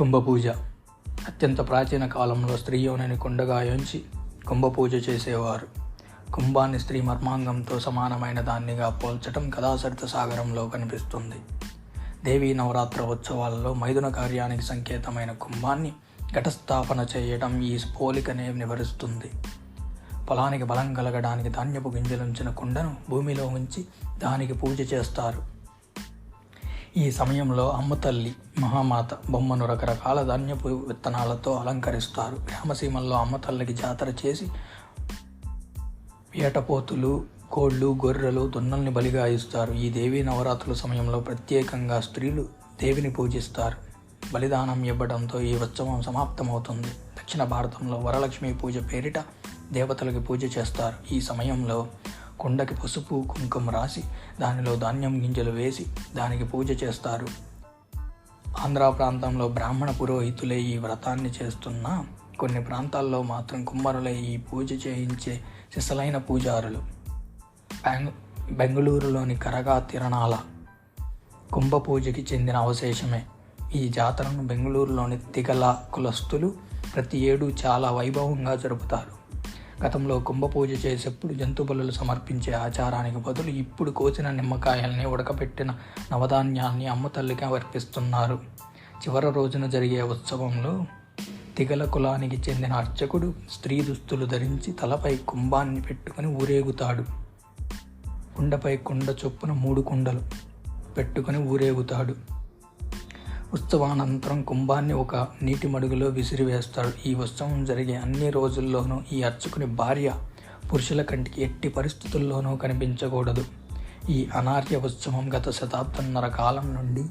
కుంభపూజ. అత్యంత ప్రాచీన కాలంలో స్త్రీ యోనిని కుండగా ఎంచి కుంభపూజ చేసేవారు. కుంభాన్ని స్త్రీ మర్మాంగంతో సమానమైన దాన్నిగా పోల్చటం కథాసరిత సాగరంలో కనిపిస్తుంది. దేవీ నవరాత్ర ఉత్సవాలలో మైదున కార్యానికి సంకేతమైన కుంభాన్ని ఘటస్థాపన చేయడం ఈ పోలికనే వివరిస్తుంది పొలానికి బలం కలగడానికి ధాన్యపు గింజలుంచిన కుండను భూమిలో ఉంచి దానికి పూజ చేస్తారు. ఈ సమయంలో అమ్మతల్లి మహామాత బొమ్మను రకరకాల ధాన్యపు విత్తనాలతో అలంకరిస్తారు. గ్రామసీమల్లో అమ్మతల్లికి జాతర చేసి వేటపోతులు కోళ్ళు గొర్రెలు దున్నల్ని బలిగా ఇస్తారు. ఈ దేవీ నవరాత్రుల సమయంలో ప్రత్యేకంగా స్త్రీలు దేవిని పూజిస్తారు. బలిదానం ఇవ్వడంతో ఈ ఉత్సవం సమాప్తమవుతుంది. దక్షిణ భారతంలో వరలక్ష్మి పూజ పేరిట దేవతలకి పూజ చేస్తారు. ఈ సమయంలో కుండకి పసుపు కుంకుమ రాసి దానిలో ధాన్యం గింజలు వేసి దానికి పూజ చేస్తారు. ఆంధ్ర ప్రాంతంలో బ్రాహ్మణ పురోహితులే ఈ వ్రతాన్ని చేస్తున్నా కొన్ని ప్రాంతాల్లో మాత్రం కుమ్మరులే ఈ పూజ చేయించే సిసలైన పూజారులు. బెంగ బెంగళూరులోని కరగా తిరణాల కుంభ పూజకి చెందిన అవశేషమే. ఈ జాతరను బెంగళూరులోని తిగల కులస్తులు ప్రతి ఏడు చాలా వైభవంగా జరుపుతారు. గతంలో కుంభ పూజ చేసేప్పుడు జంతు బలులు సమర్పించే ఆచారానికి బదులు ఇప్పుడు కోసిన నిమ్మకాయల్ని ఉడకపెట్టిన నవధాన్యాన్ని అమ్మతల్లికి అర్పిస్తున్నారు చివరి రోజున జరిగే ఉత్సవంలో తిగల కులానికి చెందిన అర్చకుడు స్త్రీ దుస్తులు ధరించి తలపై కుంభాన్ని పెట్టుకుని ఊరేగుతాడు. కుండపై కుండ చొప్పున మూడు కుండలు పెట్టుకుని ఊరేగుతాడు. ఉత్సవానంతరం కుంభాన్ని ఒక నీటి మడుగులో విసిరివేస్తాడు ఈ ఉత్సవం జరిగే అన్ని రోజుల్లోనూ ఈ అర్చకుని భార్య పురుషుల కంటికి ఎట్టి పరిస్థితుల్లోనూ కనిపించకూడదు. ఈ అనార్య ఉత్సవం గత శతాబ్దంన్నర కాలం నుండి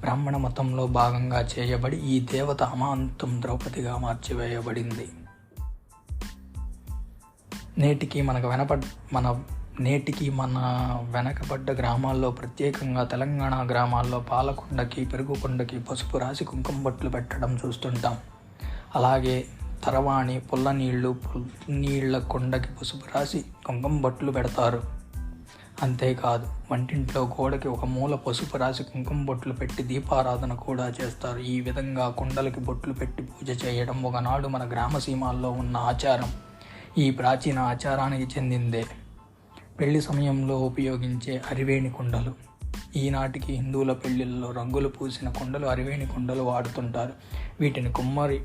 బ్రాహ్మణ మతంలో భాగంగా చేయబడి ఈ దేవత అమాంతం ద్రౌపదిగా మార్చివేయబడింది. నేటికి మనకు వెనప మన నేటికి మన వెనకబడ్డ గ్రామాల్లో ప్రత్యేకంగా తెలంగాణ గ్రామాల్లో పాలకొండకి పెరుగుకొండకి పసుపు రాసి కుంకుమ బొట్లు పెట్టడం చూస్తుంటాం. అలాగే తరవాణి పుల్ల నీళ్ళు నీళ్ళ కొండకి పసుపు రాసి కుంకుమ బొట్లు పెడతారు. అంతేకాదు వంటింట్లో గోడకి ఒక మూల పసుపు రాసి కుంకుమ బొట్లు పెట్టి దీపారాధన కూడా చేస్తారు. ఈ విధంగా కుండలకి బొట్లు పెట్టి పూజ చేయడం ఒకనాడు మన గ్రామ సీమాల్లో ఉన్న ఆచారం. ఈ ప్రాచీన ఆచారానికి చెందిందే. పెళ్ళి సమయంలో ఉపయోగించే అరివేణి కుండలు. ఈనాటికి హిందువుల పెళ్ళిళ్ళలో రంగులు పూసిన కుండలు అరివేణి కుండలు వాడుతుంటారు. వీటిని కుమ్మరి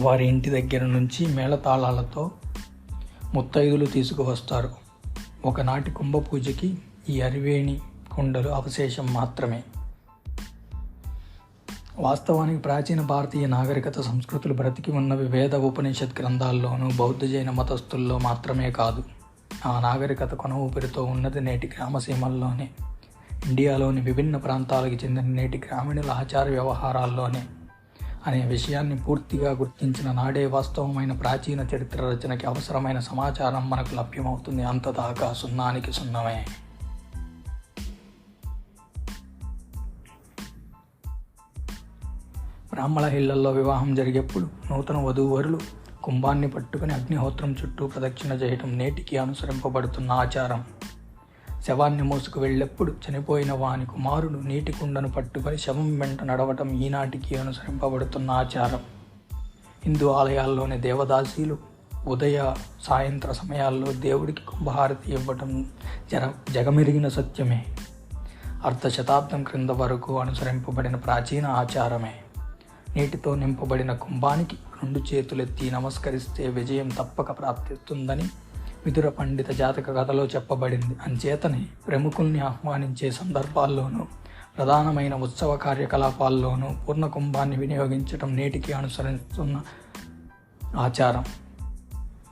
వారి ఇంటి దగ్గర నుంచి మేళతాళాలతో ముత్తైదులు తీసుకువస్తారు. ఒకనాటి కుంభ పూజకి ఈ అరివేణి కుండలు అవశేషం మాత్రమే. వాస్తవానికి ప్రాచీన భారతీయ నాగరికత సంస్కృతులు బ్రతికి ఉన్నవి వేద ఉపనిషత్ గ్రంథాల్లోనూ బౌద్ధ జైన మతస్థుల్లో మాత్రమే కాదు. ఆ నాగరికత కొన ఊపిరితో ఉన్నది నేటి గ్రామసీమల్లోనే ఇండియాలోని విభిన్న ప్రాంతాలకు చెందిన నేటి గ్రామీణుల ఆచార వ్యవహారాల్లోనే. అనే విషయాన్ని పూర్తిగా గుర్తించిన నాడే వాస్తవమైన ప్రాచీన చరిత్ర రచనకి అవసరమైన సమాచారం మనకు లభ్యమవుతుంది. అంతదాకా సున్నానికి సున్నమే. బ్రాహ్మణ ఇళ్ళలో వివాహం జరిగేప్పుడు నూతన వధూవరులు కుంభాన్ని పట్టుకుని అగ్నిహోత్రం చుట్టూ ప్రదక్షిణ చేయటం నేటికి అనుసరింపబడుతున్న ఆచారం. శవాన్ని మోసుకు వెళ్ళేప్పుడు చనిపోయిన వాని కుమారుడు నీటి కుండను పట్టుకొని శవం వెంట నడవటం ఈనాటికి అనుసరింపబడుతున్న ఆచారం. హిందూ ఆలయాల్లోని దేవదాసీలు ఉదయ సాయంత్ర సమయాల్లో దేవుడికి కుంభహారతి ఇవ్వటం జర జగమెరిగిన సత్యమే. అర్ధ శతాబ్దం క్రింద వరకు అనుసరింపబడిన ప్రాచీన ఆచారమే. నీటితో నింపబడిన కుంభానికి రెండు చేతులెత్తి నమస్కరిస్తే విజయం తప్పక ప్రాప్తిస్తుందని విదుర పండిత జాతక కథలో చెప్పబడింది. అంచేతనే ప్రముఖుల్ని ఆహ్వానించే సందర్భాల్లోనూ ప్రధానమైన ఉత్సవ కార్యకలాపాల్లోనూ పూర్ణ కుంభాన్ని వినియోగించడం నేటికి అనుసరిస్తున్న ఆచారం.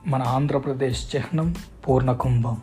మన ఆంధ్రప్రదేశ్ చిహ్నం పూర్ణ కుంభం.